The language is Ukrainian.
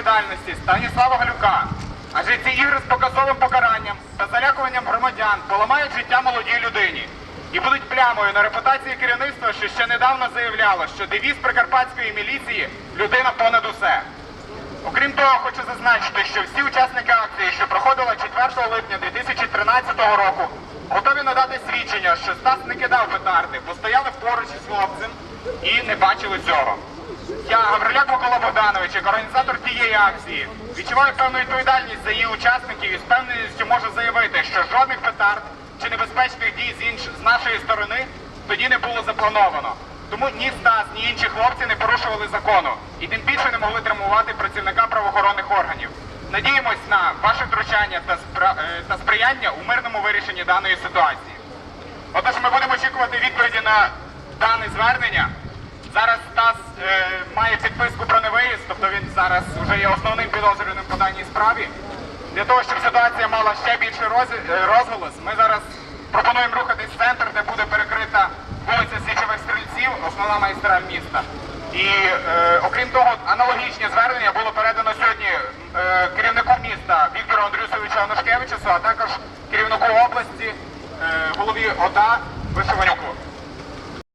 відповідальності Станіслава Галюка. Адже ці ігри з показовим покаранням та залякуванням громадян поламають життя молодій людині і будуть плямою на репутації керівництва, що ще недавно заявляло, що девіз прикарпатської міліції людина понад усе. Окрім того, хочу зазначити, що всі учасники акції, що проходила 4 липня 2013 року, готові надати свідчення, що Стас не кидав петарди, бо стояли поруч із хлопцем і не бачили цього. Гавриляк Микола Богданович, як організатор тієї акції, відчуваю певну відповідальність за її учасників і з певністю можу заявити, що жодних петард чи небезпечних дій з, інш... з нашої сторони тоді не було заплановано. Тому ні Стас, ні інші хлопці не порушували закону і тим більше не могли травмувати працівника правоохоронних органів. Надіємось на ваше втручання та, спра... е, та сприяння у мирному вирішенні даної ситуації. Отож, ми будемо очікувати відповіді на дане звернення. Зараз Стас е, має підписку про невиїзд, тобто він зараз вже є основним підозрюваним по даній справі. Для того, щоб ситуація мала ще більший е, розголос, ми зараз пропонуємо рухатись в центр, де буде перекрита вулиця Січових Стрільців, основна майстераль міста. І е, окрім того, аналогічне звернення було передано сьогодні е, керівнику міста Віктору Андрюсовичу Анушкевичусу, а також керівнику області, е, голові ОДА Вишивані